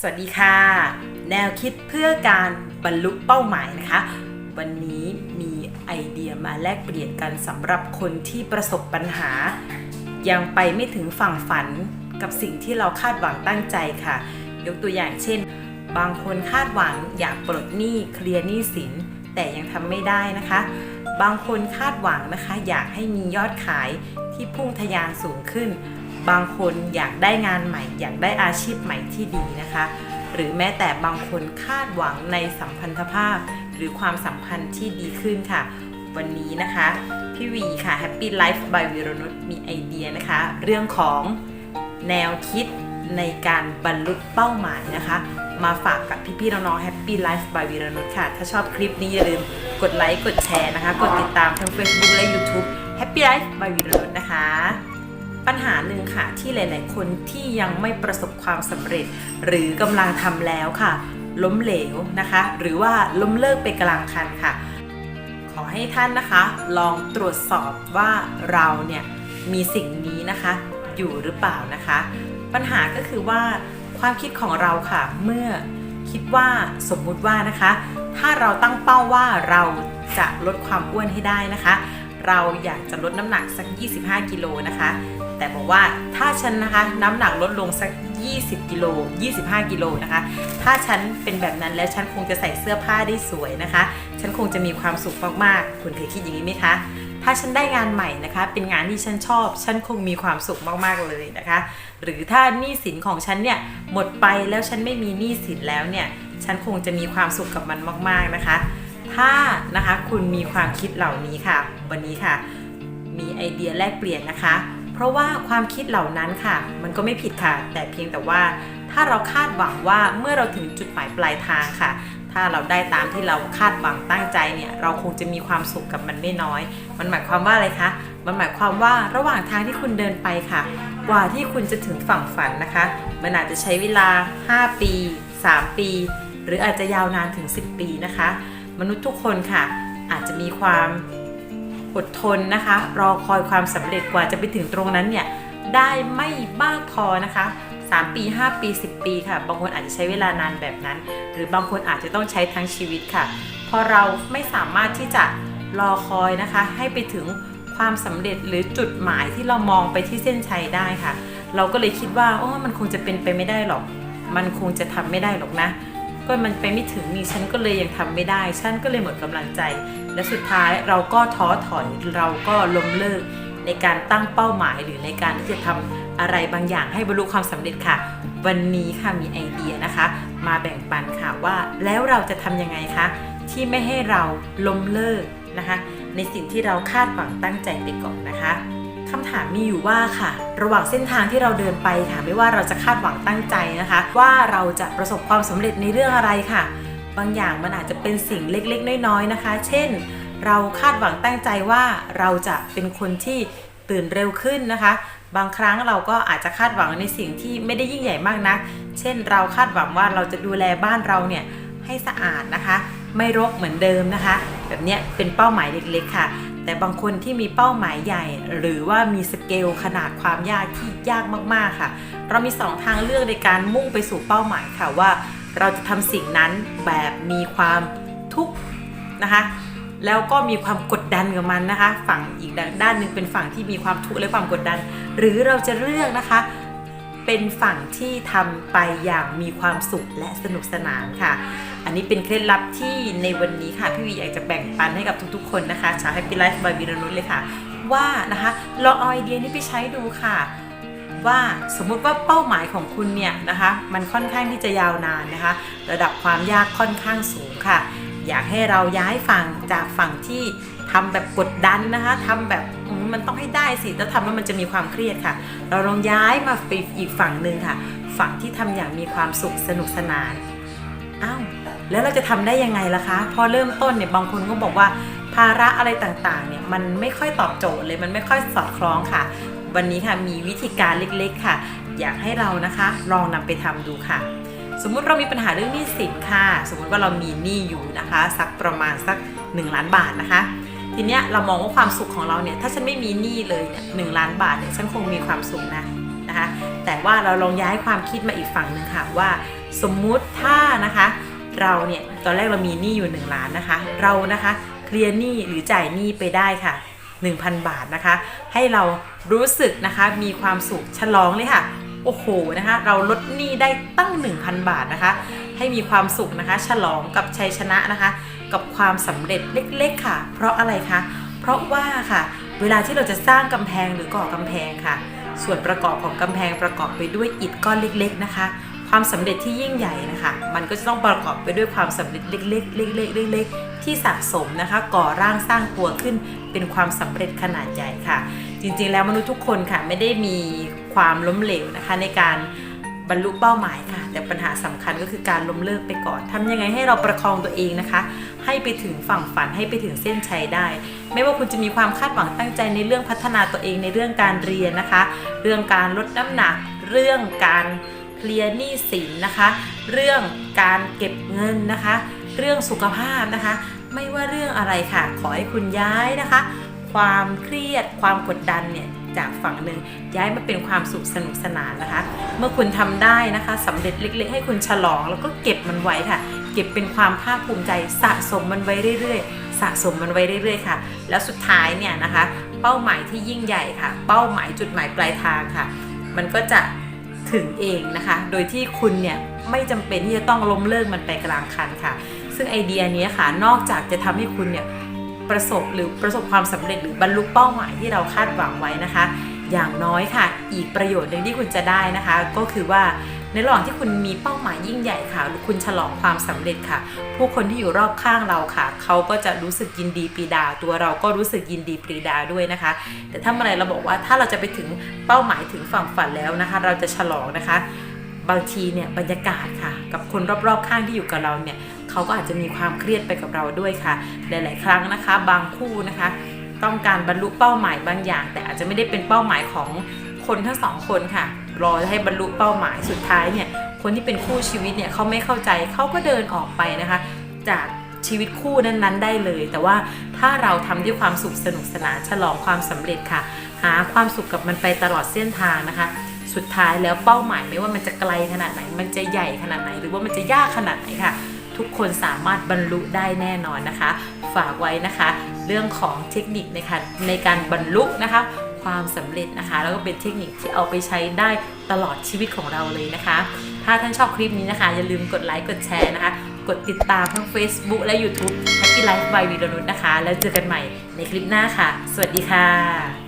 สวัสดีค่ะ แนวคิดเพื่อการบรรลุเป้าหมายนะคะ วันนี้มีไอเดียมาแลกเปลี่ยนกันสำหรับคนที่ประสบปัญหา ยังไปไม่ถึงฝั่งฝันกับสิ่งที่เราคาดหวังตั้งใจค่ะ ยกตัวอย่างเช่น บางคนคาดหวังอยากปลดหนี้เคลียร์หนี้สิน แต่ยังทำไม่ได้นะคะ บางคนคาดหวังนะคะ อยากให้มียอดขายที่พุ่งทะยานสูงขึ้น บางคนอยากได้งานใหม่ อยากได้อาชีพใหม่ที่ดีนะคะ หรือแม้แต่บางคนคาดหวังในสัมพันธภาพ หรือความสัมพันธ์ที่ดีขึ้นค่ะ วันนี้นะคะ พี่วีค่ะ Happy Life by วิรนุชมีไอเดียนะคะ เรื่องของแนวคิดในการบรรลุเป้าหมายนะคะ มาฝากกับพี่ๆน้องๆ Happy Life by วิรนุชค่ะ ถ้าชอบคลิปนี้อย่าลืมกดไลค์กดแชร์นะคะ กดติดตามทั้ง Facebook และ YouTube Happy Life by วิรนุชนะคะ ปัญหาหนึ่งค่ะที่หลาย ๆ คนที่ยังไม่ประสบความสำเร็จ หรือกำลังทำแล้วค่ะ ล้มเหลวนะคะ หรือว่าล้มเลิกไปกลางคันค่ะ ขอให้ท่านนะคะ ลองตรวจสอบว่าเราเนี่ยมีสิ่งนี้นะคะ อยู่หรือเปล่านะคะ ปัญหาก็คือว่าความคิดของเราค่ะ เมื่อคิดว่าสมมุติว่านะคะ ถ้าเราตั้งเป้าว่าเราจะลดความอ้วนให้ได้นะคะ เราอยากจะลดน้ำหนักสัก 25 กิโลนะคะ แต่บอกว่าถ้าฉันนะคะน้ำหนักลดลงสัก 20กิโล25 กิโลนะคะ ถ้าฉันเป็นแบบนั้นแล้วฉันคงจะใส่เสื้อผ้าได้สวยนะคะ ฉันคงจะมีความสุขมากๆ คุณเคยคิดอย่างนี้ไหมคะ ถ้าฉันได้งานใหม่นะคะ เป็นงานที่ฉันชอบ ฉันคงมีความสุขมากๆเลยนะคะ หรือถ้าหนี้สินของฉันเนี่ยหมดไปแล้วฉันไม่มีหนี้สินแล้วเนี่ยฉันคงจะมีความสุขกับมันมากๆนะคะ ถ้านะคะคุณมีความคิดเหล่านี้ค่ะ วันนี้ค่ะ มีไอเดียแลกเปลี่ยนนะคะ เพราะว่าความคิดเหล่านั้นค่ะ มันก็ไม่ผิดค่ะ แต่เพียงแต่ว่าถ้าเราคาดหวังว่าเมื่อเราถึงจุดหมายปลายทางค่ะ ถ้าเราได้ตามที่เราคาดหวังตั้งใจเนี่ย เราคงจะมีความสุขกับมันไม่น้อย มันหมายความว่าอะไรคะ มันหมายความว่าระหว่างทางที่คุณเดินไปค่ะ กว่าที่คุณจะถึงฝั่งฝันนะคะ มันอาจจะใช้เวลา 5 ปี 3 ปี หรืออาจจะยาวนานถึง 10 ปีนะคะ มนุษย์ทุกคนค่ะ อาจจะมีความ อดทนนะคะ รอคอยความสำเร็จกว่าจะไปถึงตรงนั้นเนี่ยได้ไม่มากพอนะคะ 3 ปี 5 ปี 10 ปีค่ะ บางคนอาจจะใช้เวลานานแบบนั้น หรือบางคนอาจจะต้องใช้ทั้งชีวิตค่ะ พอเราไม่สามารถที่จะรอคอยนะคะ ให้ไปถึงความสำเร็จหรือจุดหมายที่เรามองไปที่เส้นชัยได้ค่ะ เราก็เลยคิดว่าโอ้มันคงจะเป็นไปไม่ได้หรอก มันคงจะทำไม่ได้หรอกนะ ก็มันไปไม่ถึงนี่ฉันก็เลยยังทำไม่ได้ ฉันก็เลยหมดกำลังใจ และสุดท้ายเราก็ท้อถอยเราก็ล้มเลิกในการตั้งเป้าหมายหรือในการที่จะทำอะไรบางอย่างให้บรรลุความสำเร็จค่ะ วันนี้ค่ะมีไอเดียนะคะ มาแบ่งปันค่ะว่าแล้วเราจะทำยังไงคะที่ไม่ให้เราล้มเลิกนะคะ ในสิ่งที่เราคาดหวังตั้งใจไปก่อนนะคะ คำถามมีอยู่ว่าค่ะ ระหว่างเส้นทางที่เราเดินไปค่ะ ไม่ว่าเราจะคาดหวังตั้งใจนะคะ ว่าเราจะประสบความสำเร็จในเรื่องอะไรค่ะ บางอย่างมันอาจจะเป็นสิ่งเล็กๆ น้อยๆนะคะ เช่น เราคาดหวังตั้งใจว่าเราจะเป็นคนที่ตื่นเร็วขึ้นนะคะ บางครั้งเราก็อาจจะคาดหวังในสิ่งที่ไม่ได้ยิ่งใหญ่มากนัก เช่น เราคาดหวังว่าเราจะดูแลบ้านเราเนี่ยให้สะอาดนะคะ ไม่รกเหมือนเดิมนะคะ แบบนี้เป็นเป้าหมายเล็กๆค่ะ แต่บางคนที่มีเป้าหมายใหญ่ หรือว่ามีสเกลขนาดความยากที่ยากมากๆค่ะ เรามีสองทางเลือกในการมุ่งไปสู่เป้าหมายค่ะว่า เราจะทำสิ่งนั้นแบบมีความทุกข์นะคะแล้วก็มีความกดดันกับมันนะคะ ฝั่งอีกด้านหนึ่งเป็นฝั่งที่มีความทุกข์และความกดดัน หรือเราจะเลือกนะคะ เป็นฝั่งที่ทำไปอย่างมีความสุขและสนุกสนานค่ะ อันนี้เป็นเคล็ดลับที่ในวันนี้ค่ะพี่วีอยากจะแบ่งปันให้กับทุกๆ คนนะคะชาว Happy Life by วีรนุชเลยค่ะ ว่านะคะลองเอาไอเดียนี้ไปใช้ดูค่ะว่าสมมุติว่าเป้าหมายของคุณเนี่ยนะคะมันค่อนข้างที่จะยาวนานนะคะ ระดับความยากค่อนข้างสูงค่ะ อยากให้เราย้ายฝั่งจากฝั่งที่ทำแบบกดดันนะคะทำแบบ มันต้องให้ได้สิแล้วทำแล้วมันจะมีความเครียดค่ะ เราลองย้ายมาไปอีกฝั่งหนึ่งค่ะ ฝั่งที่ทำอย่างมีความสุขสนุกสนานอ้าวแล้วเราจะทำได้ยังไงล่ะคะ พอเริ่มต้นเนี่ยบางคนก็บอกว่าภาระอะไรต่างๆเนี่ยมันไม่ค่อยตอบโจทย์เลยมันไม่ค่อยสอดคล้องค่ะ วันนี้ค่ะมีวิธีการเล็กๆค่ะ อยากให้เรานะคะ ลองนำไปทำดูค่ะ สมมุติเรามีปัญหาเรื่องหนี้สินค่ะ สมมุติว่าเรามีหนี้อยู่นะคะ สักประมาณสัก 1 ล้านบาทนะคะ ทีเนี้ยเรามองว่าความสุขของเราเนี่ยถ้าฉันไม่มีหนี้เลยเนี่ยหนึ่งล้านบาทเนี่ยฉันคงมีความสุขนะนะคะแต่ว่าเราลองย้ายความคิดมาอีกฝั่งหนึ่งค่ะว่า สมมุติถ้านะคะเราเนี่ยตอนแรกเรามีหนี้อยู่ 1 ล้านนะคะ เรานะคะเคลียร์หนี้หรือจ่ายหนี้ไปได้ค่ะ 1,000 บาทนะคะ ให้เรารู้สึกนะคะมีความสุขฉลองเลยค่ะโอ้โหนะคะเราลดหนี้ได้ตั้ง 1,000 บาทนะคะ ให้มีความสุขนะคะ ฉลองกับชัยชนะนะคะ กับความสำเร็จเล็ก ๆ ค่ะ เพราะอะไรคะ เพราะว่าค่ะ เวลาที่เราจะสร้างกำแพงหรือก่อกำแพงค่ะ ส่วนประกอบของกำแพงประกอบไปด้วยอิฐก้อนเล็ก ๆ นะคะ ความสำเร็จที่ยิ่งใหญ่นะคะ มันก็จะต้องประกอบไปด้วยความสำเร็จเล็กๆเล็กๆเล็กๆที่สะสมนะคะ ก่อร่างสร้างตัวขึ้นเป็นความสำเร็จขนาดใหญ่ค่ะ จริงๆแล้วมนุษย์ทุกคนค่ะไม่ได้มีความล้มเหลวนะคะในการ บรรลุเป้าหมายค่ะ แต่ปัญหาสำคัญก็คือการล้มเลิกไปก่อนทำยังไงให้เราประคองตัวเองนะคะ ให้ไปถึงฝั่งฝันให้ไปถึงเส้นชัยได้ ไม่ว่าคุณจะมีความคาดหวังตั้งใจในเรื่องพัฒนาตัวเองในเรื่องการเรียนนะคะ เรื่องการลดน้ำหนัก เรื่องการเคลียร์หนี้สินนะคะ เรื่องการเก็บเงินนะคะ เรื่องสุขภาพนะคะ ไม่ว่าเรื่องอะไรค่ะ ขอให้คุณย้ายนะคะ ความเครียดความกดดันเนี่ย จากฝั่งหนึ่งย้ายมาเป็นความสุขสนุกสนานนะคะ เมื่อคุณทำได้นะคะสำเร็จเล็ก ๆ ให้คุณฉลอง แล้วก็เก็บมันไว้ค่ะ เก็บเป็นความภาคภูมิใจสะสมมันไว้เรื่อยๆ สะสมมันไว้เรื่อยๆค่ะ แล้วสุดท้ายเนี่ยนะคะ เป้าหมายที่ยิ่งใหญ่ค่ะ เป้าหมายจุดหมายปลายทางค่ะ มันก็จะถึงเองนะคะ โดยที่คุณเนี่ยไม่จำเป็นที่จะต้องล้มเลิกมันไปกลางคันค่ะ ซึ่งไอเดียนี้ค่ะ นอกจากจะทำให้คุณเนี่ย ประสบหรือประสบความสำเร็จหรือบรรลุเป้าหมายที่เราคาดหวังไว้นะคะ อย่างน้อยค่ะ อีกประโยชน์หนึ่งที่คุณจะได้นะคะ ก็คือว่าในระหว่างที่คุณมีเป้าหมายยิ่งใหญ่ค่ะหรือคุณฉลองความสำเร็จค่ะ ผู้คนที่อยู่รอบข้างเราค่ะ เขาก็จะรู้สึกยินดีปรีดา ตัวเราก็รู้สึกยินดีปรีดาด้วยนะคะ แต่ถ้าเมื่อไหรเราบอกว่าถ้าเราจะไปถึงเป้าหมายถึงฝั่งฝันแล้วนะคะ เราจะฉลองนะคะ บางทีเนี่ยบรรยากาศค่ะ กับคนรอบๆข้างที่อยู่กับเราเนี่ย เขาก็อาจจะมีความเครียดไปกับเราด้วยค่ะ หลาย ๆ ครั้งนะคะ บางคู่นะคะ ต้องการบรรลุเป้าหมายบางอย่าง แต่อาจจะไม่ได้เป็นเป้าหมายของคนทั้งสองคนค่ะ รอให้บรรลุเป้าหมายสุดท้ายเนี่ยคนที่เป็นคู่ชีวิตเนี่ยเขาไม่เข้าใจเขาก็เดินออกไปนะคะ จากชีวิตคู่นั้นๆ ได้เลย แต่ว่าถ้าเราทำด้วยความสุขสนุกสนานฉลองความสำเร็จค่ะ หาความสุขกับมันไปตลอดเส้นทางนะคะ สุดท้ายแล้วเป้าหมายไม่ว่ามันจะไกลขนาดไหน มันจะใหญ่ขนาดไหน หรือว่ามันจะยากขนาดไหนค่ะ ทุกคนสามารถบรรลุได้แน่นอนนะคะ ฝากไว้นะคะ เรื่องของเทคนิคนะคะในการบรรลุนะคะความสำเร็จนะคะ แล้วก็เป็นเทคนิคที่เอาไปใช้ได้ตลอดชีวิตของเราเลยนะคะ ถ้าท่านชอบคลิปนี้นะคะ อย่าลืมกดไลค์กดแชร์นะคะ กดติดตามทั้ง Facebook และ YouTube Happy Life by วีรนุชนะคะ แล้วเจอกันใหม่ในคลิปหน้าค่ะ สวัสดีค่ะ